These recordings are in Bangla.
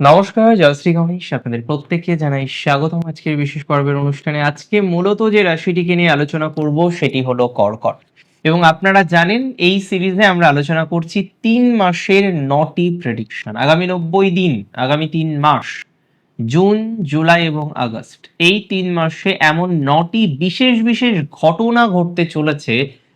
নমস্কার জয়শ্রী গণেশ। আপনাদের প্রত্যেককে জানাই স্বাগতম আজকের বিশেষ পর্বের অনুষ্ঠানে। আজকে মূলত যে রাশিটিকে নিয়ে আলোচনা করব সেটি হলো কর্কট। এবং আপনারা জানেন, এই সিরিজে আমরা আলোচনা করছি তিন মাসের নটি প্রেডিকশন আগামী নব্বই দিন, আগামী তিন মাস, জুন, জুলাই এবং আগস্ট। এই তিন মাসে এমন নটি বিশেষ বিশেষ ঘটনা ঘটতে চলেছে,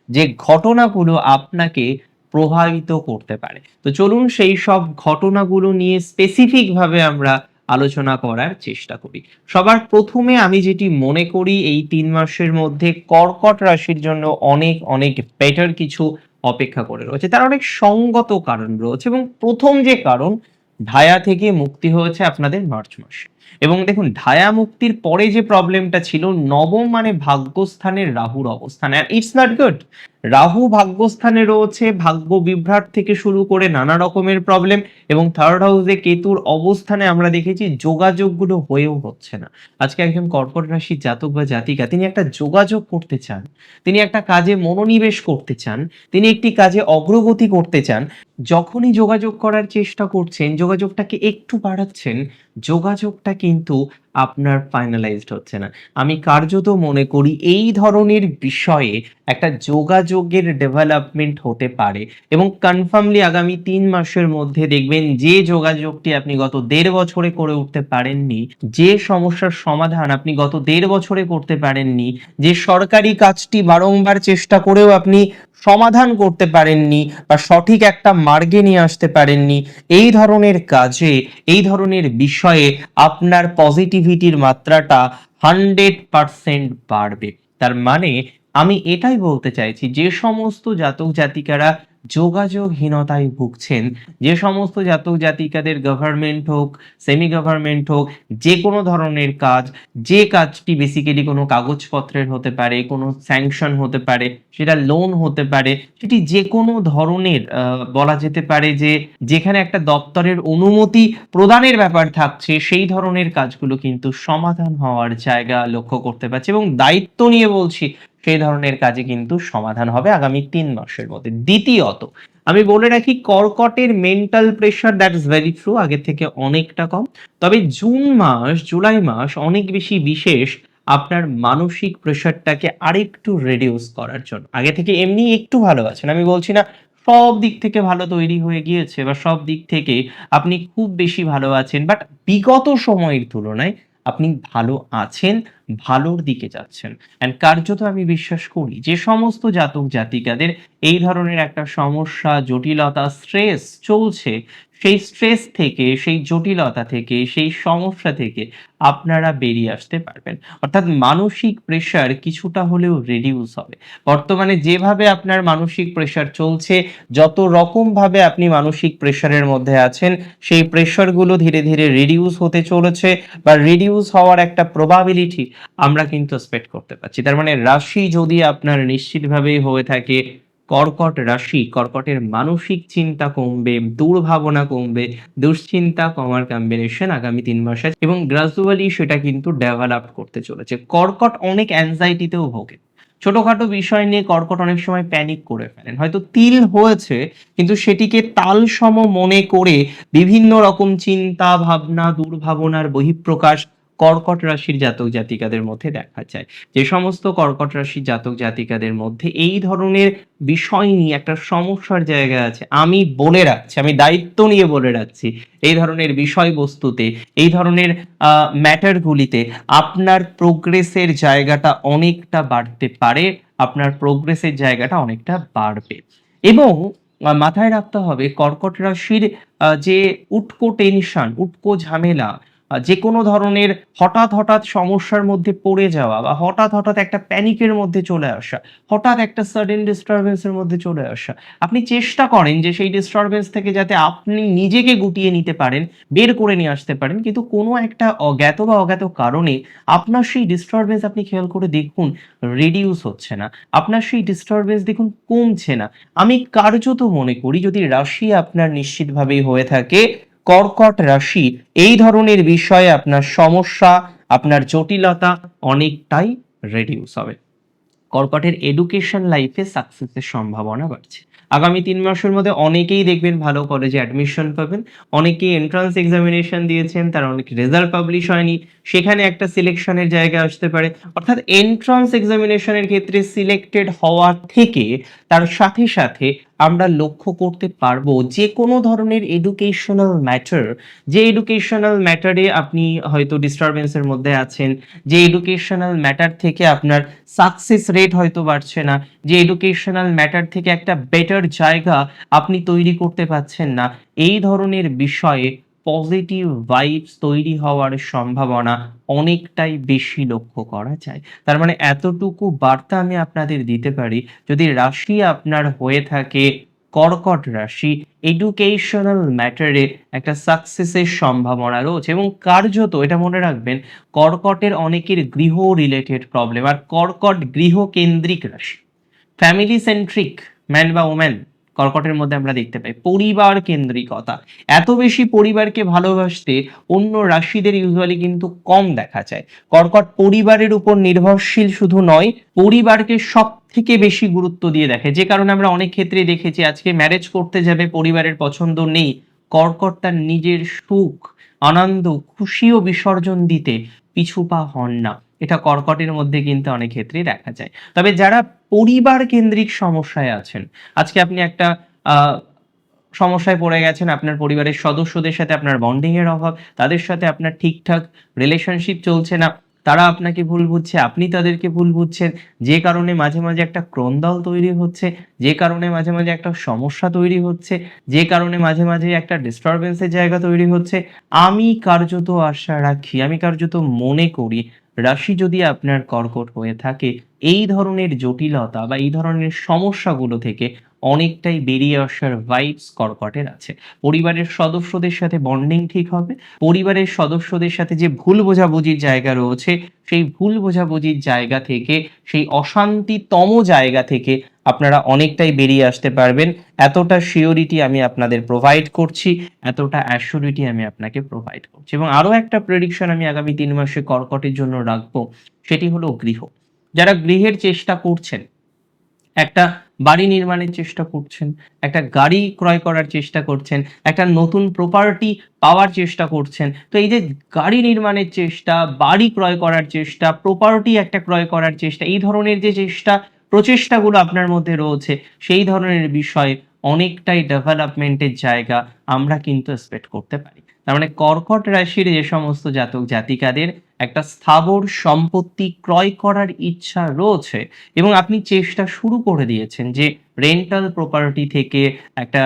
যে ঘটনাগুলো আপনাকে প্রভাবিত করতে পারে। তো চলুন সেই সব ঘটনাগুলো নিয়ে স্পেসিফিক ভাবে আমরা আলোচনা করার চেষ্টা করি। সবার প্রথমে আমি যেটি মনে করি, এই তিন মাসের মধ্যে কর্কট রাশির জন্য অনেক অনেক বেটার কিছু অপেক্ষা করে রয়েছে। তার অনেক সঙ্গত কারণ রয়েছে এবং প্রথম যে কারণ ঢায়া থেকে মুক্তি হয়েছে আপনাদের মার্চ মাসে। এবং দেখুন ঢায়া মুক্তির পরে যে প্রবলেমটা ছিল, নবম মানে ভাগ্যস্থানের রাহুর অবস্থান। আর ইটস নট গুড রাহু ভাগ্যস্থানে রয়েছে, ভাগ্য বিভ্রাট থেকে শুরু করে নানা রকমের প্রবলেম এবং থার্ড হাউসে কেতুর অবস্থানে আমরা দেখেছি যোগাযোগগুলো হয়েও হচ্ছে না। আজকে একজন কর্কট রাশির জাতক বা জাতিকা, তিনি একটা যোগাযোগ করতে চান, তিনি একটা কাজে মনোনিবেশ করতে চান, তিনি একটি কাজে অগ্রগতি করতে চান, যখনই যোগাযোগ করার চেষ্টা করছেন, যোগাযোগটাকে একটু বাড়াচ্ছেন, যোগাযোগটা কিন্তু আপনার ফাইনালাইজড হচ্ছে না। আমি কার্যত মনে করি এই ধরনের বিষয়ে একটা যোগাযোগের ডেভেলপমেন্ট হতে পারে। এবং কনফার্মলি আগামী তিন মাসের মধ্যে দেখবেন যে যোগাযোগটি আপনি গত দেড় বছরে করে উঠতে পারেননি, যে সমস্যার সমাধান আপনি গত দেড় বছরে করতে পারেননি, যে সরকারি কাজটি বারংবার চেষ্টা করেও আপনি সমাধান করতে পারেননি বা সঠিক একটা মার্গে নিয়ে আসতে পারেননি, এই ধরনের কাজে, এই ধরনের বিষয়ে আপনার পজিটিভিটির মাত্রাটা হান্ড্রেড পারসেন্ট বাড়বে। তার মানে আমি এটাই বলতে চাইছি, যে সমস্ত জাতক জাতিকারা যোগাযোগহীনতায় ভুগছেন, যে সমস্ত জাতক জাতিকাদের গভর্নমেন্ট হোক সেমি গভর্নমেন্ট হোক, যে কোনো ধরনের কাজ, যে কাজটি বেসিক্যালি কোনো কাগজপত্রের হতে পারে, কোনো স্যাংশন হতে পারে, সেটা লোন হতে পারে, সেটি যে কোনো ধরনের বলা যেতে পারে যে যেখানে একটা দপ্তরের অনুমতি প্রদানের ব্যাপার থাকছে, সেই ধরনের কাজগুলো কিন্তু সমাধান হওয়ার জায়গা লক্ষ্য করতে পারছে এবং দায়িত্ব নিয়ে বলছি সেই ধরনের কাজে কিন্তু সমাধান হবে আগামী তিন মাসের মধ্যে। দ্বিতীয়ত, আমি বলে রাখি কর্কটের mental pressure that is very true আগের থেকে অনেকটা কম। তবে জুন মাস, জুলাই মাস অনেক বেশি বিশেষ আপনার মানসিক প্রেশারটাকে আরেকটু রেডিউস করার জন্য। আগে থেকে এমনি একটু ভালো আছেন। আমি বলছি না, সব দিক থেকে ভালো তৈরি হয়ে গিয়েছে বা সব দিক থেকে আপনি খুব বেশি ভালো আছেন বাট বিগত সময়ের তুলনায় আপনি ভালো আছেন, ভালোর দিকে যাচ্ছেন। অ্যান্ড কার্যত আমি বিশ্বাস করি যে সমস্ত জাতক জাতিকাদের এই ধরনের একটা সমস্যা, জটিলতা স্ট্রেস চলছে সেই স্ট্রেস থেকে, সেই জটিলতা থেকে, সেই সমস্যা থেকে আপনারা বেরিয়ে আসতে পারবেন। অর্থাৎ মানসিক প্রেশার কিছুটা হলেও রিডিউস হবে। বর্তমানে যেভাবে আপনার মানসিক প্রেশার চলছে, যত রকম ভাবে আপনি মানসিক প্রেশারের মধ্যে আছেন, সেই প্রেশারগুলো ধীরে ধীরে রিডিউস হতে চলেছে বা রিডিউস হওয়ার একটা প্রবাবিলিটি আমরা কিন্তু এক্সপেক্ট করতে পারছি। তার মানে রাশি যদি আপনার নিশ্চিতভাবেই হয়ে থাকে কর্কট রাশি, কর্কটের মানসিক চিন্তা কমবে, দুর্ভাবনা কমবে, দুশ্চিন্তা কমার কম্বিনেশন আগামী তিন মাসে এবং গ্রাজুয়ালি সেটা কিন্তু ডেভেলপ করতে চলেছে। কর্কট অনেক অ্যাংজাইটিতেও ভোগে। ছোটখাটো বিষয় নিয়ে কর্কট অনেক সময় প্যানিক করে ফেলেন। হয়তো তিল হয়েছে, কিন্তু সেটিকে তালসম মনে করে বিভিন্ন রকম চিন্তা ভাবনা, দুর্ভাবনার বহিঃপ্রকাশ কর্কট রাশির জাতক জাতিকাদের মধ্যে দেখা যায়। যে সমস্ত কর্কট রাশির জাতক জাতিকাদের মধ্যে এই ধরনের বিষয় নিয়ে একটা সমস্যার জায়গা আছে। আমি বলে রাখছি, আমি দায়িত্ব নিয়ে বলে রাখছি এই ধরনের বিষয়বস্তুতে, এই ধরনের ম্যাটারগুলিতে আপনার প্রোগ্রেসের জায়গাটা অনেকটা বাড়তে পারে, আপনার প্রোগ্রেসের জায়গাটা অনেকটা বাড়বে। এবং মাথায় রাখতে হবে কর্কট রাশির যে উটকো টেনশন উটকো ঝামেলা যে কোনো ধরনের হঠাৎ হঠাৎ সমস্যার মধ্যে পড়ে যাওয়া বা হঠাৎ হঠাৎ একটা প্যানিকের মধ্যে চলে আসা, হঠাৎ একটা সাডেন ডিস্টারবেন্সের মধ্যে চলে আসা, আপনি চেষ্টা করেন যে সেই ডিস্টারবেন্স থেকে যাতে আপনি নিজেকে গুটিয়ে নিতে পারেন, বের করে নিয়ে আসতে পারেন, কিন্তু কোনো একটা অজ্ঞাত বা অজ্ঞাত কারণে আপনার সেই ডিস্টারবেন্স আপনি খেয়াল করে দেখুন রিডিউস হচ্ছে না, আপনার সেই ডিস্টারবেন্স দেখুন কমছে না। আমি কার্যত মনে করি যদি রাশি আপনার নিশ্চিতভাবেই হয়ে থাকে কর্কট রাশি এই ধরনের বিষয়ে আপনার সমস্যা, আপনার জটিলতা অনেকটাই রেডিউস হবে। কর্কটের এডুকেশন লাইফে সাকসেসের সম্ভাবনা বাড়ছে। আগামী তিন মাসের মধ্যে অনেকেই দেখবেন ভালো কলেজে অ্যাডমিশন পাবেন, অনেকেই এন্ট্রান্স এক্সামিনেশন দিয়েছেন, তার অনেক রেজাল্ট পাবলিশ হয়নি। সেখানে একটা সিলেকশনের জায়গা আসতে পারে। অর্থাৎ এন্ট্রান্স এক্সামিনেশনের ক্ষেত্রে সিলেক্টেড হওয়া থেকে তার সাথে সাথে আমরা লক্ষ্য করতে পারব যে কোনো ধরনের এডুকেশনাল ম্যাটার যে এডুকেশনাল ম্যাটারে আপনি হয়তো ডিস্টারবেন্সের মধ্যে আছেন, যে এডুকেশনাল ম্যাটার থেকে আপনার সাকসেস রেট হয়তো বাড়ছে না, যে এডুকেশনাল ম্যাটার থেকে একটা বেটার জায়গা আপনি তৈরি করতে পারছেন না, এই ধরনের বিষয়ে পজিটিভ ভাইবস তৈরি হওয়ার সম্ভাবনা অনেকটাই বেশি লক্ষ্য করা যায়। তার মানে এতটুকু বার্তা আমি আপনাদের দিতে পারি, যদি রাশি আপনার হয়ে থাকে কর্কট রাশি এডুকেশনাল ম্যাটারে একটা সাকসেসের সম্ভাবনা রয়েছে এবং কার্যত এটা মনে রাখবেন, কর্কটের অনেকের গৃহ রিলেটেড প্রবলেম আর কর্কট গৃহ কেন্দ্রিক রাশি। ফ্যামিলি সেন্ট্রিক ম্যান বা ওম্যান কর্কটের মধ্যে আমরা দেখতে পাই। পরিবার কেন্দ্রিকতা। এত বেশি পরিবারকে ভালোবাসতে অন্য রাশিদের ইউজুয়ালি কিন্তু কম দেখা যায়। কর্কট পরিবারের উপর নির্ভরশীল শুধু নয়, পরিবারকে সব থেকে বেশি গুরুত্ব দিয়ে দেখে। যে কারণে আমরা অনেক ক্ষেত্রে দেখেছি আজকে ম্যারেজ করতে যাবে, পরিবারের পছন্দ নেই। কর্কট তার নিজের সুখ, আনন্দ, খুশি ও বিসর্জন দিতে পিছু পা হন না। এটা কর্কটের মধ্যে কিন্তু অনেক ক্ষেত্রে দেখা যায়। তবে যারা পরিবার কেন্দ্রিক সমস্যায় আছেন, আজকে আপনি একটা সমস্যায় পড়ে গেছেন, আপনার পরিবারের সদস্যদের সাথে আপনার বন্ডিং এর অভাব, তাদের সাথে আপনার ঠিকঠাক রিলেশনশিপ চলছে না, তারা আপনাকে ভুল বুঝছে, আপনি তাদেরকে ভুল বুঝছেন, যে কারণে মাঝে মাঝে একটা ক্রন্দল তৈরি হচ্ছে, যে কারণে মাঝে মাঝে একটা সমস্যা তৈরি হচ্ছে, যে কারণে মাঝে মাঝে একটা ডিস্টারবেন্সের জায়গা তৈরি হচ্ছে, আমি কার্যত আশা রাখি, আমি কার্যত মনে করি রাশি যদি আপনার কর্কট হয়ে থাকে, এই ধরনের জটিলতা বা এই ধরনের সমস্যাগুলো থেকে অনেকটাই বেরিয়ে আসার ভাইবস কর্কটের আছে। পরিবারের সদস্যদের সাথে বন্ডিং ঠিক হবে, পরিবারের সদস্যদের সাথে যে ভুল বোঝাবুঝির জায়গা রয়েছে, সেই ভুল বোঝাবুঝির জায়গা থেকে, সেই অশান্তিতম জায়গা থেকে আপনারা অনেকটাই বেরিয়ে আসতে পারবেন। এতটা শিওরিটি আমি আপনাদের প্রোভাইড করছি, এতটা অ্যাসিউরিটি আমি আপনাকে প্রোভাইড করছি। এবং আরও একটা প্রেডিকশন আমি আগামী তিন মাসে কর্কটের জন্য রাখব, সেটি হলো গৃহ। যারা গৃহের চেষ্টা করছেন, একটা বাড়ি নির্মাণের চেষ্টা করছেন, একটা গাড়ি ক্রয় করার চেষ্টা করছেন, একটা নতুন প্রপার্টি পাওয়ার চেষ্টা করছেন, তো এই যে গাড়ি নির্মাণের চেষ্টা, বাড়ি ক্রয় করার চেষ্টা প্রপার্টি একটা ক্রয় করার চেষ্টা, এই ধরনের যে চেষ্টা প্রচেষ্টাগুলো আপনার মধ্যে রয়েছে, সেই ধরনের বিষয়ে অনেকটাই ডেভেলপমেন্টের জায়গা আমরা কিন্তু এক্সপেক্ট করতে পারি। তার মানে কর্কট রাশির যে সমস্ত জাতক জাতিকাদের একটা স্থাবর সম্পত্তি ক্রয় করার ইচ্ছা রয়েছে এবং আপনি চেষ্টা শুরু করে দিয়েছেন যে রেন্টাল প্রপার্টি থেকে একটা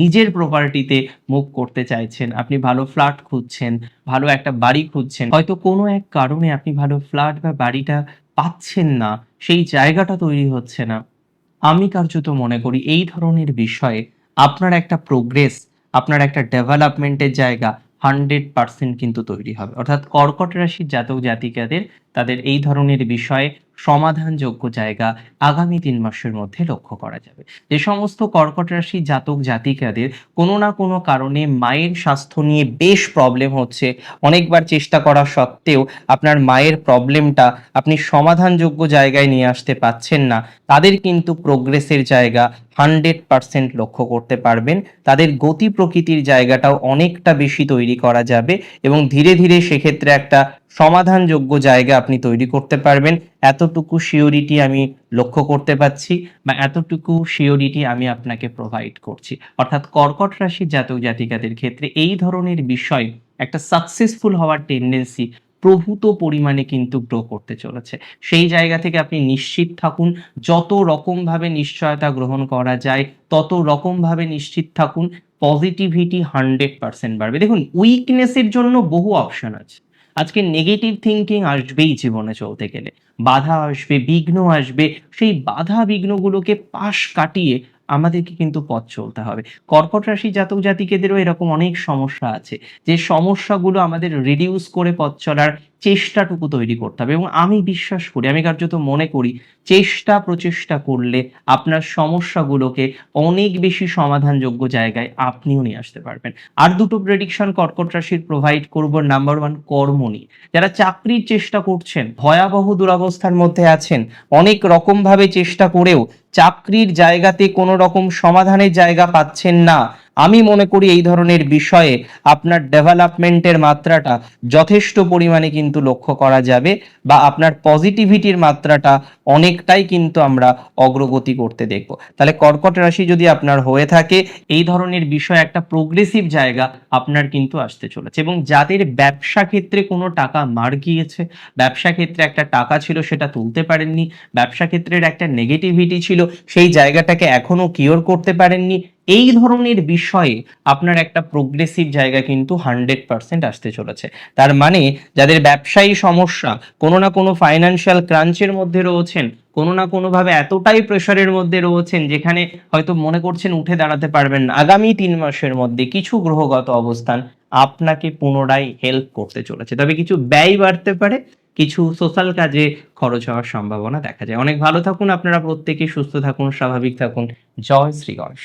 নিজের প্রপার্টিতে মুভ করতে চাইছেন, আপনি ভালো ফ্ল্যাট খুঁজছেন, ভালো একটা বাড়ি খুঁজছেন, হয়তো কোনো এক কারণে আপনি ভালো ফ্ল্যাট বা বাড়িটা পাচ্ছেন না, সেই জায়গাটা তৈরি হচ্ছে না। আমি কার্যত মনে করি এই ধরনের বিষয়ে আপনার একটা প্রোগ্রেস আপনার একটা ডেভেলপমেন্টের জায়গা হান্ড্রেড পার্সেন্ট কিন্তু তৈরি হবে। অর্থাৎ কর্কট রাশির জাতক জাতিকাদের তাদের এই ধরনের বিষয়ে সমাধানযোগ্য জায়গা আগামী তিন মাসের মধ্যে লক্ষ্য করা যাবে। যে সমস্ত কর্কট রাশি জাতক জাতিকাদের কোনো না কোনো কারণে মায়ের স্বাস্থ্য নিয়ে বেশ প্রবলেম হচ্ছে। অনেকবার চেষ্টা করা সত্ত্বেও আপনার মায়ের প্রবলেমটা আপনি সমাধানযোগ্য জায়গায় নিয়ে আসতে পাচ্ছেন না। তাদের কিন্তু প্রোগ্রেসের জায়গা হান্ড্রেড পার্সেন্ট লক্ষ্য করতে পারবেন। তাদের গতি প্রকৃতির জায়গাটাও অনেকটা বেশি তৈরি করা যাবে এবং ধীরে ধীরে সেক্ষেত্রে একটা সমাধানযোগ্য জায়গা আপনি তৈরি করতে পারবেন। এতটুকু শিওরিটি আমি লক্ষ্য করতে পারছি বা এতটুকু শিওরিটি আমি আপনাকে প্রোভাইড করছি। অর্থাৎ কর্কট রাশির জাতক জাতিকাদের ক্ষেত্রে এই ধরনের বিষয় একটা সাকসেসফুল হওয়ার টেন্ডেন্সি প্রভূত পরিমাণে কিন্তু গ্রো করতে চলেছে। সেই জায়গা থেকে আপনি নিশ্চিত থাকুন, যত রকমভাবে নিশ্চয়তা গ্রহণ করা যায়, তত রকমভাবে নিশ্চিত থাকুন পজিটিভিটি হান্ড্রেড পার্সেন্ট বাড়বে। দেখুন উইকনেসের জন্য বহু অপশন আছে। আজকে নেগেটিভ থিঙ্কিং আসবেই জীবনে চলতে গেলে। বাধা আসবে, বিঘ্ন আসবে, সেই বাধা বিঘ্নগুলোকে পাশ কাটিয়ে আমাদেরকে কিন্তু পথ চলতে হবে। কর্কট রাশি জাতক জাতিকেদেরও এরকম অনেক সমস্যা আছে। যে সমস্যাগুলো আমাদের রিডিউস করে পথ চলার চেষ্টাটুকু তৈরি করতে হবে এবং আমি বিশ্বাস করি, আমি কার্যত মনে করি চেষ্টা প্রচেষ্টা করলে আপনার সমস্যাগুলোকে অনেক বেশি সমাধানযোগ্য জায়গায় আপনিও নিয়ে আসতে পারবেন। আর দুটো প্রেডিকশন কর্কট রাশির প্রোভাইড করব। নাম্বার ওয়ান কর্ম নিয়ে। যারা চাকরির চেষ্টা করছেন, ভয়াবহ দুরবস্থার মধ্যে আছেন, অনেক রকমভাবে চেষ্টা করেও চাকরির জায়গাতে কোনো রকম সমাধানের জায়গা পাচ্ছেন না আমি মনে করি এই ধরনের বিষয়ে আপনার ডেভেলপমেন্টের মাত্রাটা যথেষ্ট পরিমাণে কিন্তু লক্ষ্য করা যাবে বা আপনার পজিটিভিটির মাত্রাটা অনেকটাই কিন্তু আমরা অগ্রগতি করতে দেখব। তাহলে কর্কট রাশি যদি আপনার হয়ে থাকে, এই ধরনের বিষয় একটা প্রোগ্রেসিভ জায়গা আপনার কিন্তু আসতে চলেছে এবং যাদের ব্যবসা ক্ষেত্রে কোনো টাকা মার গিয়েছে, ব্যবসা ক্ষেত্রে একটা টাকা ছিল সেটা তুলতে পারেননি, ব্যবসা ক্ষেত্রের একটা নেগেটিভিটি ছিল, সেই জায়গাটাকে এখনও কিওর করতে পারেননি এই ধরনের বিষয়ে আপনার একটা প্রোগ্রেসিভ জায়গা কিন্তু হান্ড্রেড পার্সেন্ট আসতে চলেছে। তার মানে যাদের ব্যবসায়ী সমস্যা, কোনো না কোনো ফাইন্যান্সিয়াল ক্রাঞ্চের মধ্যে রয়েছেন, কোনো না কোনোভাবে এতটাই প্রেশারের মধ্যে রয়েছেন, যেখানে হয়তো মনে করছেন উঠে দাঁড়াতে পারবেন না। আগামী তিন মাসের মধ্যে কিছু গ্রহগত অবস্থান আপনাকে পুনরায় হেল্প করতে চলেছে। তবে কিছু ব্যয় বাড়তে পারে, কিছু সোশ্যাল কাজে খরচ হওয়ার সম্ভাবনা দেখা যায়। অনেক ভালো থাকুন, আপনারা প্রত্যেকে সুস্থ থাকুন, স্বাভাবিক থাকুন। জয় শ্রী গণেশ।